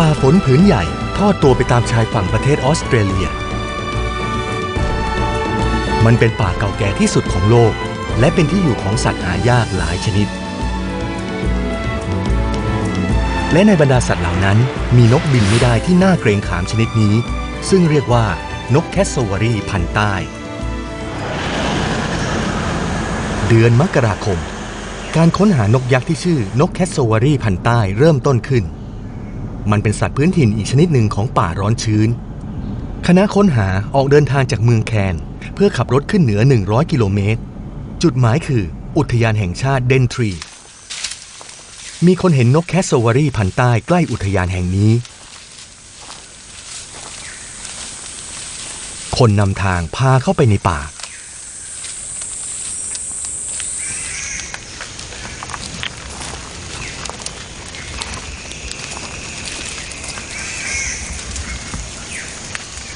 ป่าฝนผืนใหญ่ทอดตัวไปตามชายฝั่งประเทศออสเตรเลีย มันเป็นป่าเก่าแก่ที่สุดของโลก และเป็นที่อยู่ของสัตว์หายากหลายชนิด และในบรรดาสัตว์เหล่านั้น มีนกบินไม่ได้ที่น่าเกรงขามชนิดนี้ ซึ่งเรียกว่านกแคสโซวารีพันใต้ เดือนมกราคม การค้นหานกยักษ์ที่ชื่อนกแคสโซวารีพันใต้เริ่มต้นขึ้น มันเป็นสัตว์พื้นถิ่นอีกชนิดหนึ่งของป่าร้อนชื้น คณะค้นหาออกเดินทางจากเมืองแคน เพื่อขับรถขึ้นเหนือ 100 กิโลเมตร จุดหมายคือ อุทยานแห่งชาติเดนทรี มีคนเห็นนกแคสโซวารีพันใต้ใกล้อุทยานแห่งนี้ คนนำทางพาเข้าไปในป่า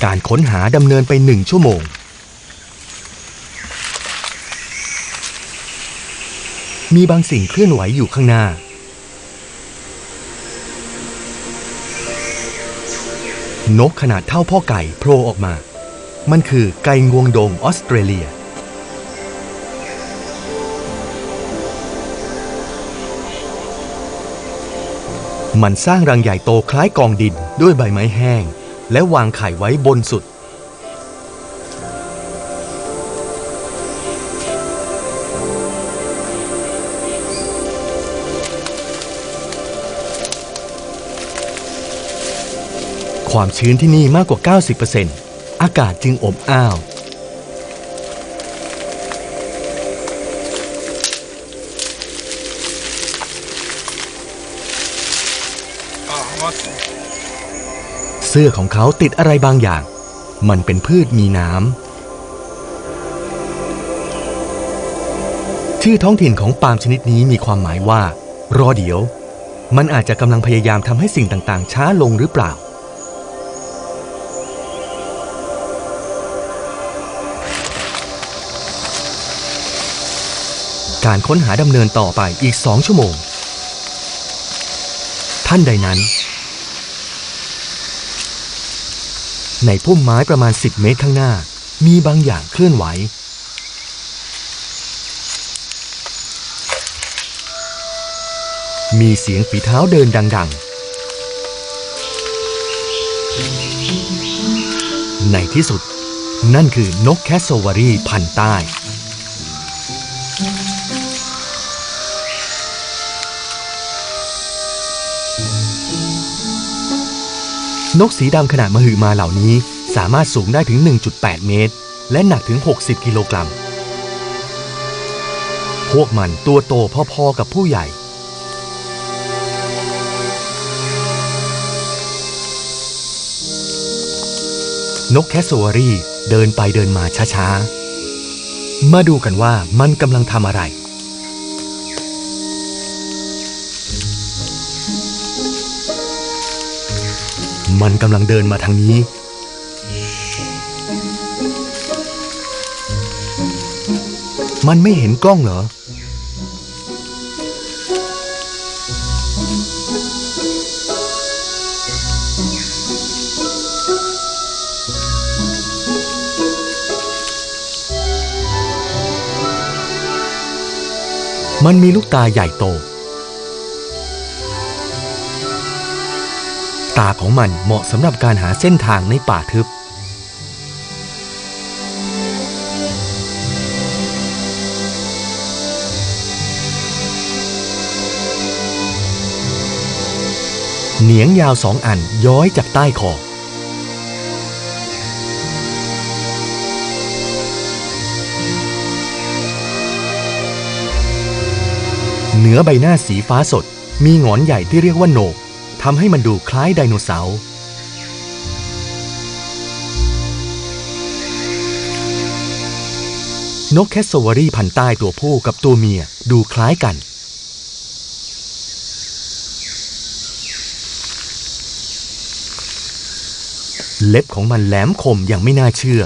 การค้นหาดำเนินไปหนึ่งชั่วโมง มีบางสิ่งเคลื่อนไหวอยู่ข้างหน้า นกขนาดเท่าพ่อไก่โผล่ออกมา มันคือไก่งวงโดงออสเตรเลียมันสร้างรังใหญ่โตคล้ายกองดินด้วยใบไม้แห้ง และวางไข่ไว้บนสุด ความชื้นที่นี่มากกว่า 90%อากาศจึงอบอ้าว สื้อของเขาติดอะไรบางอย่าง มันเป็นพืชมีน้ำ ชื่อท้องถิ่นของปาล์มชนิดนี้มีความหมายว่า รอเดี๋ยว มันอาจจะกำลังพยายามทำให้สิ่งต่างๆ ช้าลงหรือเปล่า การค้นหาดำเนินต่อไปอีกสองชั่วโมง ท่านใดนั้น ในพุ่มไม้ประมาณ 10 เมตรข้างหน้า มีบางอย่างเคลื่อนไหว มีเสียงฝีเท้าเดินดัง ๆ ในที่สุดนั่นคือนกแคสโซวารีพันใต้ นกสีดำขนาดมหึมาเหล่านี้ สามารถสูงได้ถึง 1.8 เมตร และหนักถึง 60 กิโลกรัม พวกมันตัวโตพอๆกับผู้ใหญ่ นกแคสโซวารีเดินไปเดินมาช้าๆ มาดูกันว่ามันกำลังทำอะไร มันกำลังเดินมาทางนี้ มันไม่เห็นกล้องเหรอ มันมีลูกตาใหญ่โต ตาของมันเหมาะสำหรับการหาเส้นทางในป่าทึบ เหนียงยาวสองอันย้อยจากใต้คอเหนือใบหน้าสีฟ้าสด มีหงอนใหญ่ที่เรียกว่าโหนก ทำให้มันดูคล้ายไดโนเสาร์นกแคสโซวารีพันใต้ตัวผู้กับตัวเมียดูคล้ายกัน เล็บของมันแหลมคมอย่างไม่น่าเชื่อ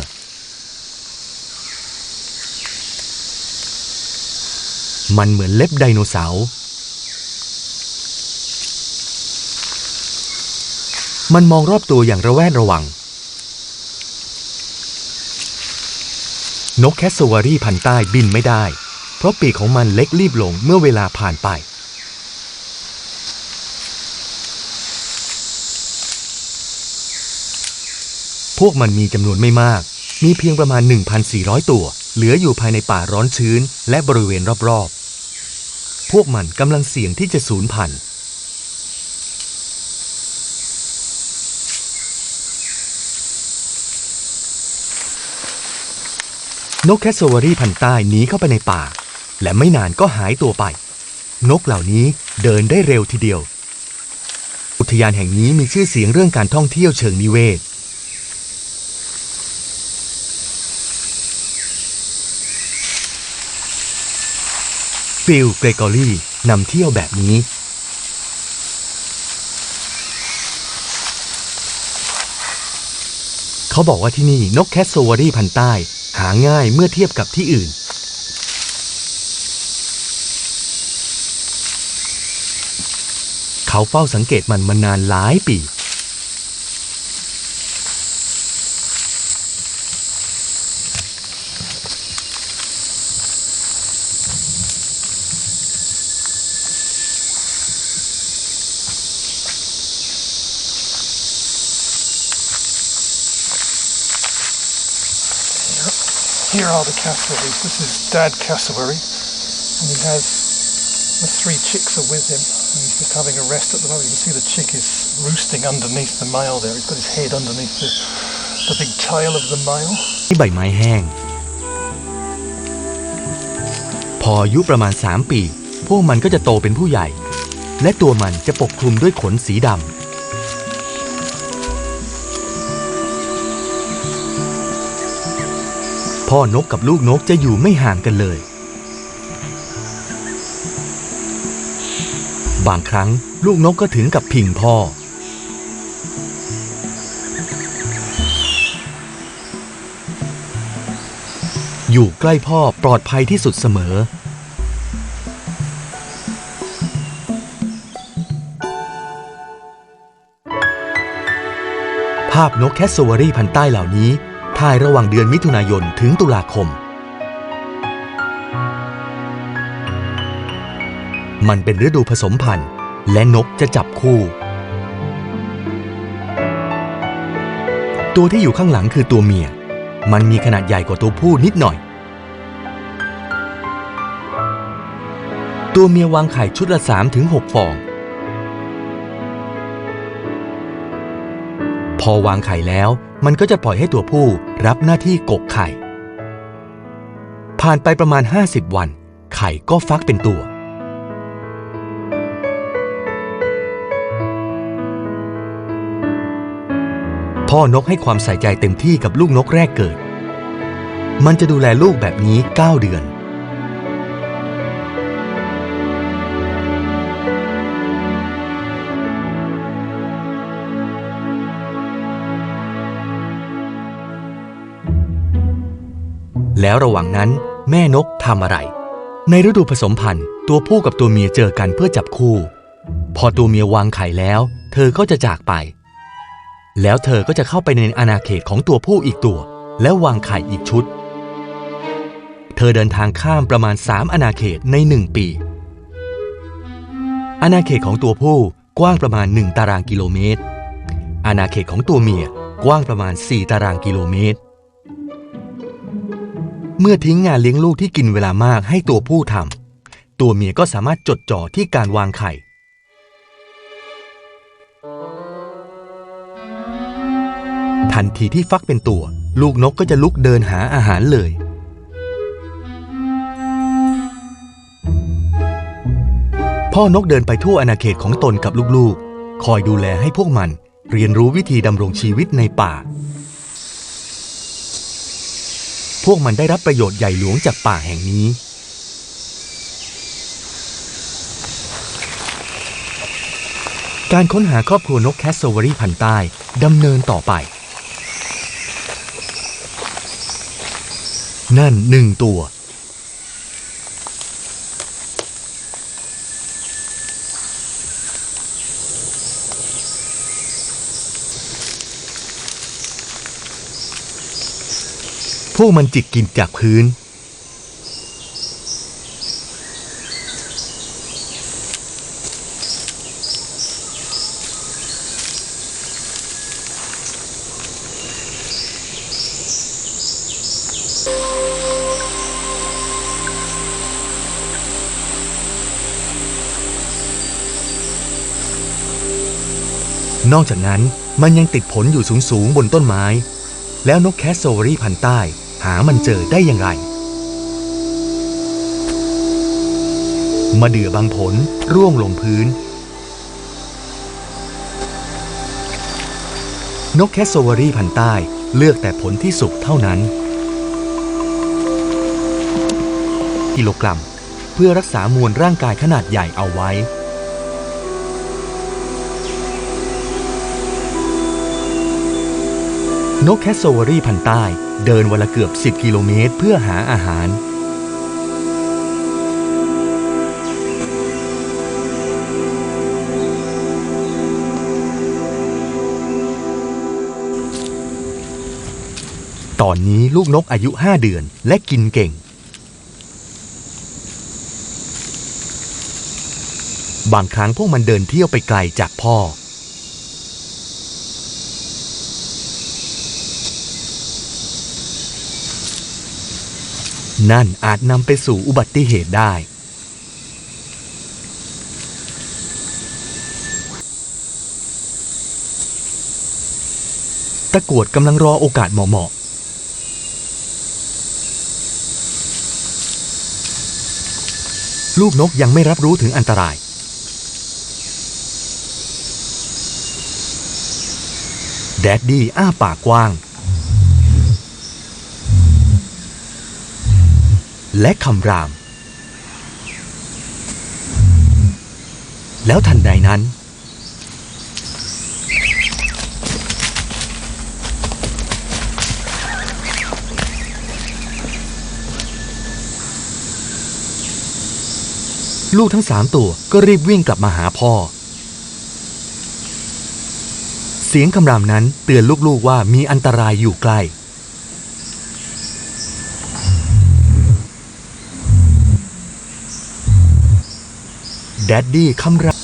มันเหมือนเล็บไดโนเสาร์ มันมองรอบตัวอย่างระแวดระวัง นกแคสโซวารีพันใต้บินไม่ได้ เพราะปีกของมันเล็กรีบลงเมื่อเวลาผ่านไป พวกมันมีจำนวนไม่มาก มีเพียงประมาณ 1,400 ตัว เหลืออยู่ภายในป่าร้อนชื้นและบริเวณรอบๆ พวกมันกำลังเสี่ยงที่จะสูญพันธุ์ นกแคสโซวารีพันใต้หนีเข้าไปในป่า และไม่นานก็หายตัวไป นกเหล่านี้เดินได้เร็วทีเดียว อุทยานแห่งนี้มีชื่อเสียงเรื่องการท่องเที่ยวเชิงนิเวศ ฟิลเกรกอรี่นำเที่ยวแบบนี้เขาบอกว่าที่นี่นกแคสโซวารีพันใต้ หาง่ายเมื่อเทียบกับที่อื่น เขาเฝ้าสังเกตมันมานานหลายปี are the cassowaries. This is Dad Cassowary, and he has the three chicks are with him, and he's just having a rest at the moment. You can see the chick is roosting underneath the male there. He's got his head underneath the, the big tail of the male. ที่ใบไม้แห้ง พออายุประมาณ 3 ปี พวกมันก็จะโตเป็นผู้ใหญ่ และตัวมันจะปกคลุมด้วยขนสีดำ พ่อนกกับลูกนกจะอยู่ไม่ห่างกันเลย บางครั้งลูกนกก็ถึงกับพิงพ่อ อยู่ใกล้พ่อปลอดภัยที่สุดเสมอภาพนกแคสโซวารีพันธ์ใต้เหล่านี้ ถ่ายระหว่างเดือนมิถุนายนถึงตุลาคม มันเป็นฤดูผสมพันธุ์ และนกจะจับคู่ ตัวที่อยู่ข้างหลังคือตัวเมีย มันมีขนาดใหญ่กว่าตัวผู้นิดหน่อย ตัวเมียวางไข่ชุดละ 3-6 ฟอง พอวางไข่แล้ว มันก็จะปล่อยให้ตัวผู้รับหน้าที่กกไข่ ผ่านไปประมาณ 50 วัน ไข่ก็ฟักเป็นตัว พ่อนกให้ความใส่ใจเต็มที่กับลูกนกแรกเกิด มันจะดูแลลูกแบบนี้ 9 เดือน แล้วระหว่างนั้นแม่นกทำอะไร ในฤดูผสมพันธุ์ตัวผู้กับตัวเมียเจอกันเพื่อจับคู่ พอตัวเมียวางไข่แล้ว เธอก็จะจากไป แล้วเธอก็จะเข้าไปในอาณาเขตของตัวผู้อีกตัว แล้ววางไข่อีกชุด เธอเดินทางข้ามประมาณ 3อาณาเขตใน 1 ปี อาณาเขตของตัวผู้กว้างประมาณ 1 ตารางกิโลเมตร อาณาเขตของตัวเมียกว้างประมาณ 4 ตารางกิโลเมตร เมื่อทิ้งงานเลี้ยงลูกที่กินเวลามากให้ตัวผู้ทำตัวเมียก็สามารถจดจ่อที่การวางไข่ ทันทีที่ฟักเป็นตัว ลูกนกก็จะลุกเดินหาอาหารเลย พ่อนกเดินไปทั่วอาณาเขตของตนกับลูกๆ คอยดูแลให้พวกมันเรียนรู้วิธีดำรงชีวิตในป่า พวกมันได้รับประโยชน์ใหญ่หลวงจากป่าแห่งนี้ การค้นหาครอบครัวนกแคสโซวารีพันใต้ดำเนินต่อไป นั่นหนึ่งตัว วกมันจิกกินจากพื้น นอกจากนั้นมันยังติดผลอยู่สูงๆบนต้นไม้ แล้วนกแคสโซวารีพันใต้ หามันเจอได้อย่างไร มาเดือบางผลร่วงลงพื้น นกแคสโซวารีพันใต้เลือกแต่ผลที่สุกเท่านั้น กิโลกรัม เพื่อรักษามวลร่างกายขนาดใหญ่เอาไว้นกแคสโซวารีพันใต้ เดินวันละเกือบ 10 กิโลเมตรเพื่อหาอาหาร ตอนนี้ลูกนกอายุ 5 เดือนและกินเก่ง บางครั้งพวกมันเดินเที่ยวไปไกลจากพ่อ นั่นอาจนำไปสู่อุบัติเหตุได้ ตะกรวดกำลังรอโอกาสเหมาะๆลูกนกยังไม่รับรู้ถึงอันตรายแดดดี้อ้าปากกว้าง และคำราม แล้วทันใดนั้น ลูกทั้งสามตัวก็รีบวิ่งกลับมาหาพ่อ เสียงคำรามนั้นเตือนลูกๆว่ามีอันตรายอยู่ใกล้ ดดดี้คำราม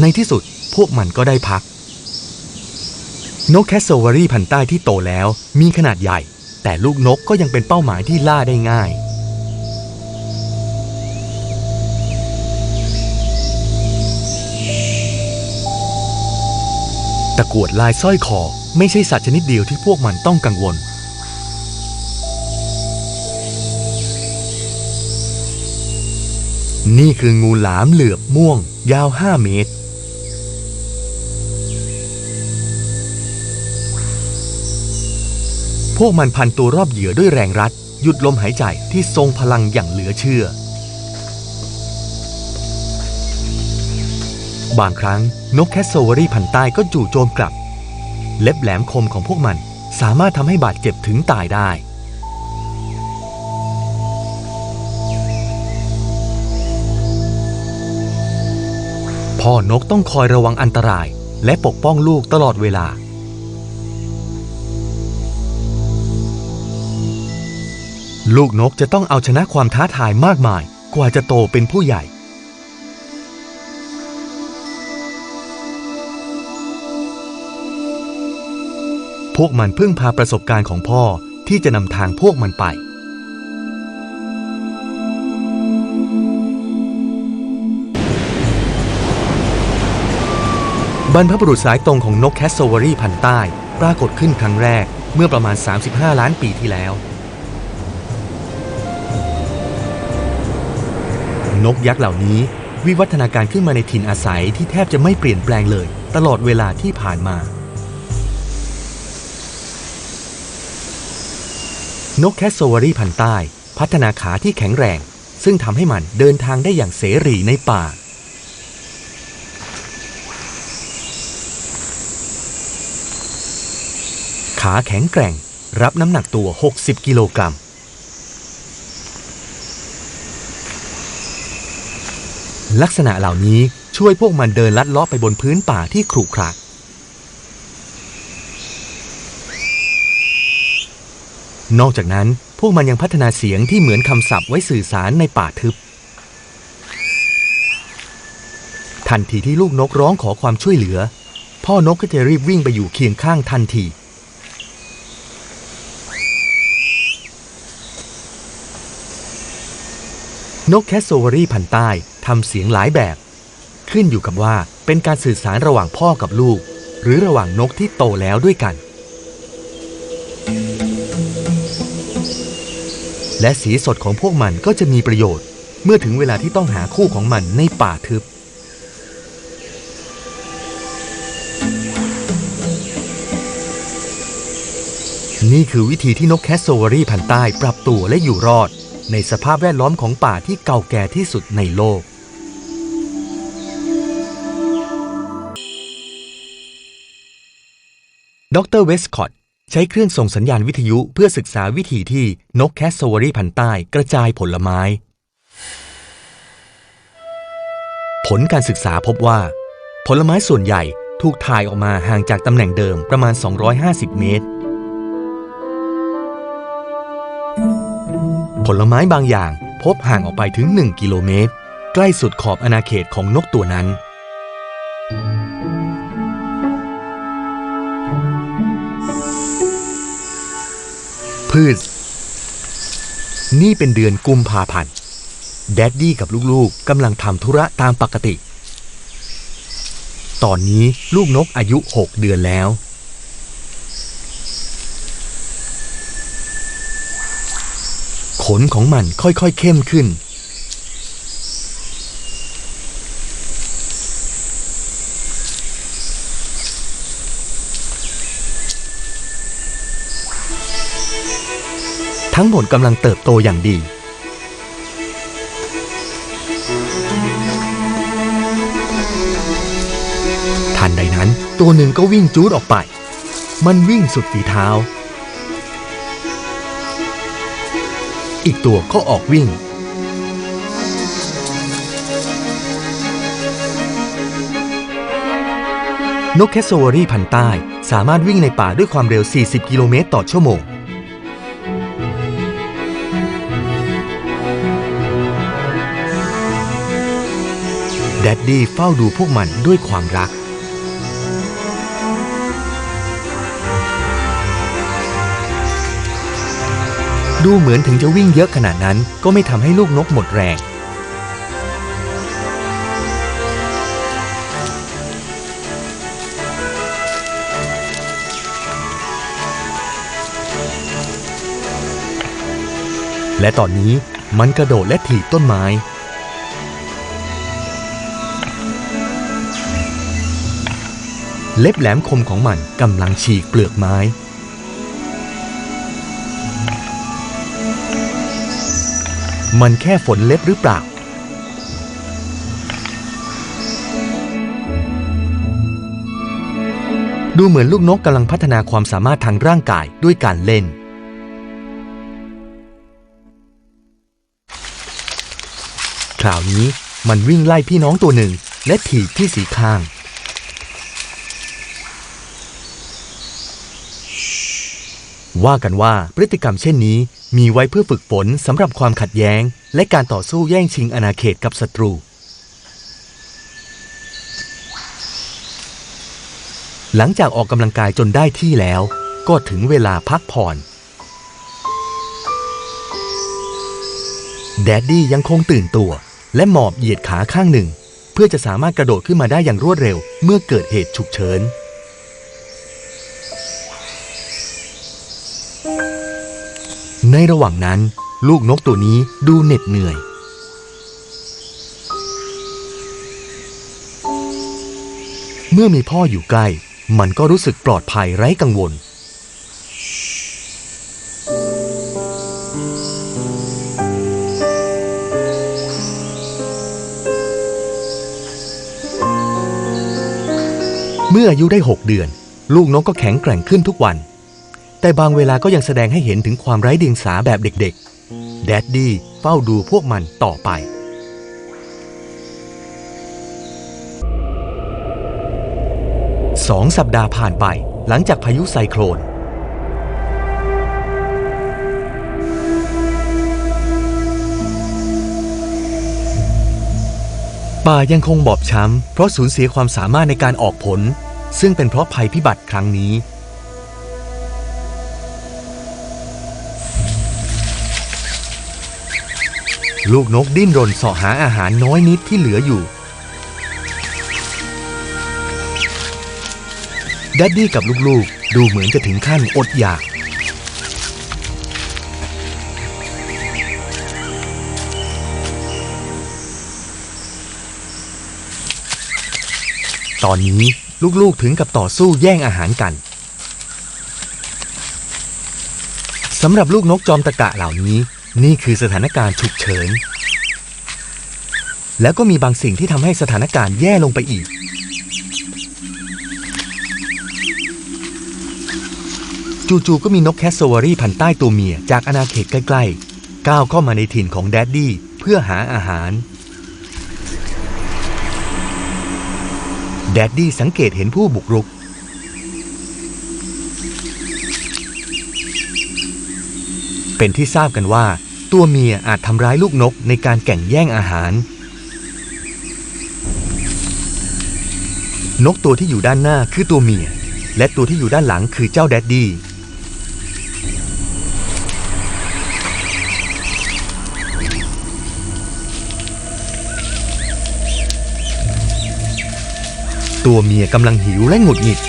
ในที่สุดพวกมันก็ได้พัก นกแคสโซวารีพันใต้ที่โตแล้วมีขนาดใหญ่ แต่ลูกนกก็ยังเป็นเป้าหมายที่ล่าได้ง่าย ตะกวดลายสร้อยคอไม่ใช่สัตว์ชนิดเดียวที่พวกมันต้องกังวล นี่คืองูหลามเหลือบม่วง ยาว 5 เมตร พวกมันพันตัวรอบเหยื่อด้วยแรงรัด หยุดลมหายใจที่ทรงพลังอย่างเหลือเชื่อ บางครั้งนกแคสโซวรี่พันใต้ก็จู่โจมกลับ เล็บแหลมคมของพวกมันสามารถทำให้บาดเจ็บถึงตายได้ พ่อนกต้องคอยระวังอันตราย และปกป้องลูกตลอดเวลา ลูกนกจะต้องเอาชนะความท้าทายมากมาย กว่าจะโตเป็นผู้ใหญ่ พวกมันพึ่งพาประสบการณ์ของพ่อที่จะนำทางพวกมันไป บรรพบุรุษสายตรงของนกแคสโซวารีพันใต้ ปรากฏขึ้นครั้งแรกเมื่อประมาณ 35 ล้านปีที่แล้ว นกยักษ์เหล่านี้วิวัฒนาการขึ้นมาในถิ่นอาศัยที่แทบจะไม่เปลี่ยนแปลงเลย ตลอดเวลาที่ผ่านมา นกแคสโซวารีพันใต้ พัฒนาขาที่แข็งแรง ซึ่งทำให้มันเดินทางได้อย่างเสรีในป่า ขาแข็งแกร่ง รับน้ำหนักตัว 60 กิโลกรัม ลักษณะเหล่านี้ช่วยพวกมันเดินลัดเลาะไปบนพื้นป่าที่ขรุขระนอกจากนั้นพวกมันยังพัฒนาเสียงที่เหมือนคำศัพท์ไว้สื่อสารในป่าทึบ ทันทีที่ลูกนกร้องขอความช่วยเหลือ พ่อนกก็จะรีบวิ่งไปอยู่เคียงข้างทันที นกแคสโซวารีพันใต้ทำเสียงหลายแบบ ขึ้นอยู่กับว่าเป็นการสื่อสารระหว่างพ่อกับลูก หรือระหว่างนกที่โตแล้วด้วยกัน และสีสดของพวกมันก็จะมีประโยชน์ เมื่อถึงเวลาที่ต้องหาคู่ของมันในป่าทึบนี่คือวิธีที่นกแคสโซวารีพันใต้ปรับตัวและอยู่รอด ในสภาพแวดล้อมของป่าที่เก่าแก่ที่สุดในโลก ดรเวสคอตใช้เครื่องส่งสัญญาณวิทยุเพื่อศึกษาวิธีที่นกแคสโซวารีพันใต้กระจายผลไม้ ผลการศึกษาพบว่า ผลไม้ส่วนใหญ่ถูกถ่ายออกมาห่างจากตำแหน่งเดิมประมาณ 250 เมตร ผลไม้บางอย่างพบห่างออกไปถึง 1 กิโลเมตร ใกล้สุดขอบอาณาเขตของนกตัวนั้น พืช นี่เป็นเดือนกุมภาพันธ์แดดดี้กับลูกๆกำลังทำธุระตามปกติ ตอนนี้ลูกนกอายุ 6 เดือนแล้ว ข นของมันค่อยๆเข้มขึ้น ทั้งหมดกำลังเติบโตอย่างดีทันใดนั้นตัวหนึ่งก็วิ่งจูดออกไป มันวิ่งสุดฝีเท้า อีกตัวก็ออกวิ่ง นกแคสโซวารีพันใต้สามารถวิ่งในป่าด้วยความเร็ว 40 กิโลเมตรต่อชั่วโมง แดดดี้เฝ้าดูพวกมันด้วยความรัก ดูเหมือนถึงจะวิ่งเยอะขนาดนั้น ก็ไม่ทำให้ลูกนกหมดแรง และตอนนี้มันกระโดดและถีบต้นไม้ เล็บแหลมคมของมันกำลังฉีกเปลือกไม้ มันแค่ฝนเล็บหรือเปล่า ดูเหมือนลูกนกกำลังพัฒนาความสามารถทางร่างกายด้วยการเล่น คราวนี้มันวิ่งไล่พี่น้องตัวหนึ่ง และถีบที่สีข้าง ว่ากันว่าพฤติกรรมเช่นนี้ มีไว้เพื่อฝึกฝนสำหรับความขัดแย้ง และการต่อสู้แย่งชิงอาณาเขตกับศัตรู หลังจากออกกำลังกายจนได้ที่แล้ว ก็ถึงเวลาพักผ่อน แดดดี้ยังคงตื่นตัว และหมอบเหยียดขาข้างหนึ่ง เพื่อจะสามารถกระโดดขึ้นมาได้อย่างรวดเร็ว เมื่อเกิดเหตุฉุกเฉิน ในระหว่างนั้น ลูกนกตัวนี้ดูเหน็ดเหนื่อย เมื่อมีพ่ออยู่ใกล้ มันก็รู้สึกปลอดภัยไร้กังวล เมื่ออายุได้ 6 เดือน ลูกนกก็แข็งแกร่งขึ้นทุกวัน แต่บางเวลาก็ยังแสดงให้เห็นถึงความไร้เดียงสาแบบเด็กๆ แดดดี้เฝ้าดูพวกมันต่อไป สองสัปดาห์ผ่านไปหลังจากพายุไซโคลน ป่ายังคงบอบช้ำ เพราะสูญเสียความสามารถในการออกผล ซึ่งเป็นเพราะภัยพิบัติครั้งนี้ ลูกนกดิ้นรนเสาะหาอาหารน้อยนิดที่เหลืออยู่แดดดี้กับลูกๆ ดูเหมือนจะถึงขั้นอดอยาก ตอนนี้ลูกๆถึงกับต่อสู้แย่งอาหารกันสำหรับลูกนกจอมตะกะเหล่านี้ นี่คือสถานการณ์ฉุกเฉิน แล้วก็มีบางสิ่งที่ทำให้สถานการณ์แย่ลงไปอีก จู่ๆก็มีนกแคสโซวารีพันใต้ตัวเมียจากอาณาเขตใกล้ ๆ ก้าวเข้ามาในถิ่นของแดดดี้เพื่อหาอาหาร แดดดี้สังเกตเห็นผู้บุกรุก เป็นที่ทราบกันว่า ตัวเมียอาจทำร้ายลูกนกในการแก่งแย่งอาหาร นกตัวที่อยู่ด้านหน้าคือตัวเมีย และตัวที่อยู่ด้านหลังคือเจ้าแดดดี้ตัวเมียกำลังหิวและหงุดหงิด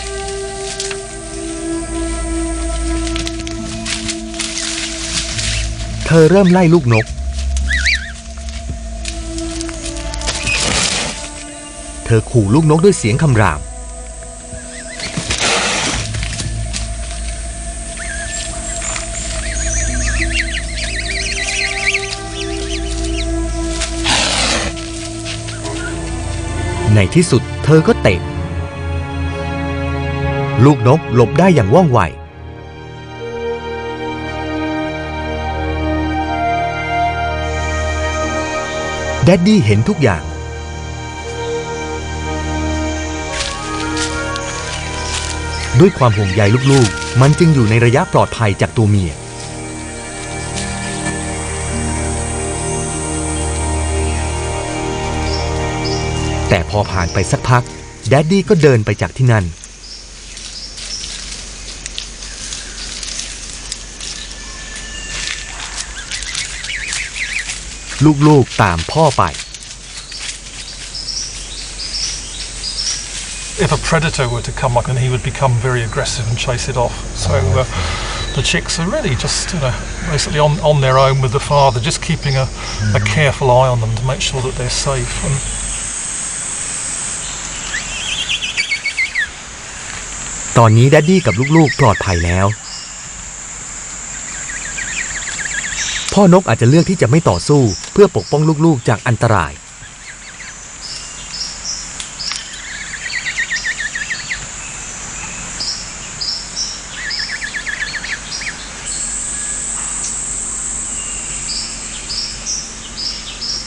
อเริ่มไล่ลูกนก เธอขู่ลูกนกด้วยเสียงคำราม ในที่สุดเธอก็เตะลูกนกหลบได้อย่างว่องไว แดดดี้เห็นทุกอย่าง ด้วยความห่วงใยลูกๆ มันจึงอยู่ในระยะปลอดภัยจากตัวเมีย แต่พอผ่านไปสักพัก แดดดี้ก็เดินไปจากที่นั่น ลูกๆตามพ่อไป If a predator were to come up, then he would become very aggressive and chase it off. So uh, the chicks are really just you know, basically on, on their own with the father, just keeping a, a careful eye on them to make sure that they're safe. And ตอนนี้แดดดี้กับลูกๆ ปลอดภัยแล้ว พ่อนกอาจจะเลือกที่จะไม่ต่อสู้ เพื่อปกป้องลูกๆจากอันตราย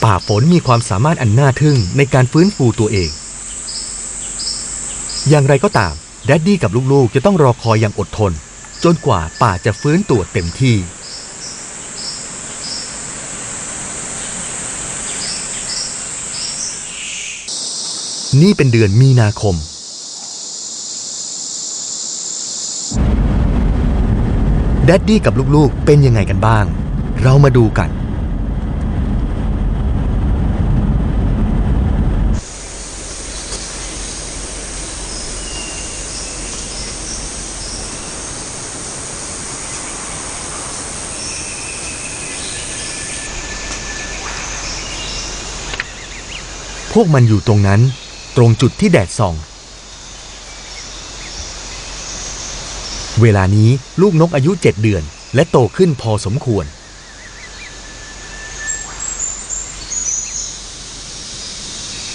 ป่าฝนมีความสามารถอันน่าทึ่งในการฟื้นฟูตัวเอง อย่างไรก็ตามแดดดี้กับลูกๆ จะต้องรอคอยอย่างอดทน จนกว่าป่าจะฟื้นตัวเต็มที่ นี่เป็นเดือนมีนาคม แดดดี้กับลูกๆเป็นยังไงกันบ้าง เรามาดูกัน พวกมันอยู่ตรงนั้น ตรงจุดที่แดดส่อง เวลานี้ลูกนกอายุเจ็ดเดือน และโตขึ้นพอสมควร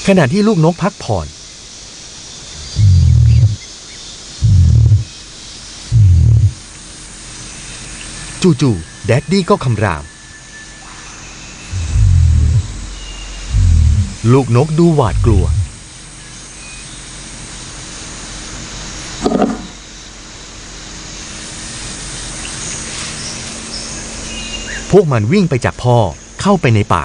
ขณะที่ลูกนกพักผ่อน จู่ๆแดดดี้ก็คำราม ลูกนกดูหวาดกลัว พวกมันวิ่งไปจากพ่อเข้าไปในป่า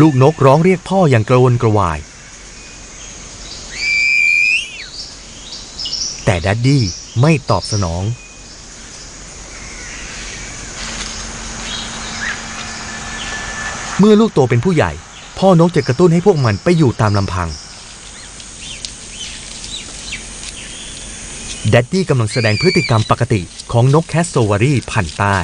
ลูกนกร้องเรียกพ่ออย่างกระวนกระวาย แต่ดัดดี้ไม่ตอบสนอง เมื่อลูกโตเป็นผู้ใหญ่ พ่อนกจะกระตุ้นให้พวกมันไปอยู่ตามลำพังดัดดี้กำลังแสดงพฤติกรรมปกติของนกแคสโซวารีพันธุ์ใต้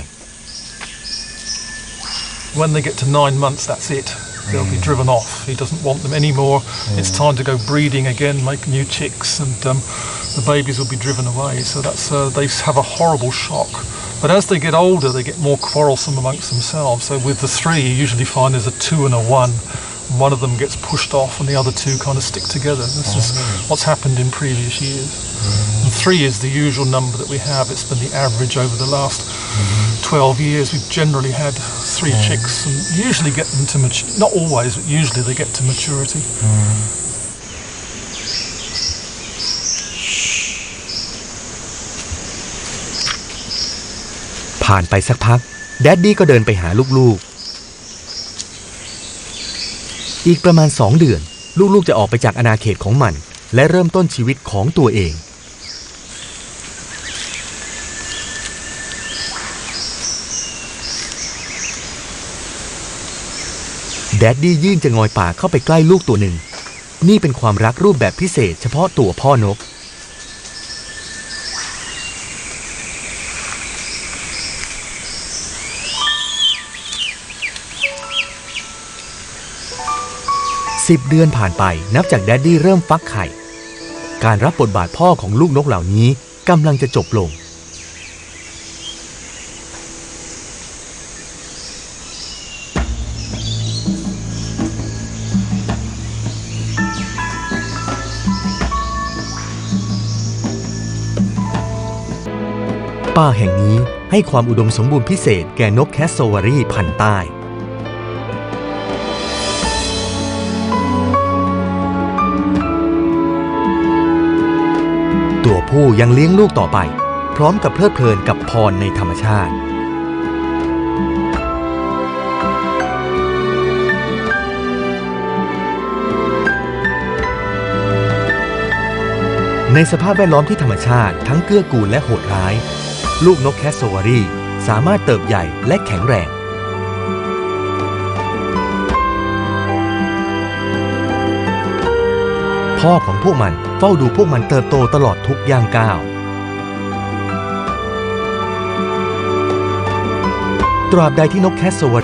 When they get to nine months, that's it. They'll be driven off. He doesn't want them anymore. It's time to go breeding again, make new chicks, and um, the babies will be driven away. So that's uh, they have a horrible shock. But as they get older, they get more quarrelsome amongst themselves. So with the three, you usually find there's a two and a one. One of them gets pushed off, and the other two kind of stick together. This is oh, what's happened in previous years. Mm-hmm. And three is the usual number that we have. It's been the average over the last mm-hmm. 12 years. We've generally had three mm. chicks and usually get them to mature. Not always, but usually they get to maturity. Mm. ผ่านไปสักพัก แดดดี้ก็เดินไปหาลูกๆ อีกประมาณสองเดือน ลูกๆจะออกไปจากอาณาเขตของมัน และเริ่มต้นชีวิตของตัวเองแดดดี้ยื่นจะงอยปากเข้าไปใกล้ลูกตัวหนึ่ง นี่เป็นความรักรูปแบบพิเศษเฉพาะตัวพ่อนก สิบเดือนผ่านไปนับจากแดดดี้เริ่มฟักไข่ การรับบทบาทพ่อของลูกนกเหล่านี้กำลังจะจบลง ป่าแห่งนี้ให้ความอุดมสมบูรณ์พิเศษแก่นกแคสโซวารีพันธุ์ใต้ ตัวผู้ยังเลี้ยงลูกต่อไป พร้อมกับเพลิดเพลินกับพรในธรรมชาติ ในสภาพแวดล้อมที่ธรรมชาติทั้งเกื้อกูลและโหดร้าย ลูกนกแคสโซวารีสามารถเติบใหญ่และแข็งแรง พ่อของพวกมันเฝ้าดูพวกมันเติบโตตลอดทุกย่างก้าว ตราบใดที่นกแคสโซว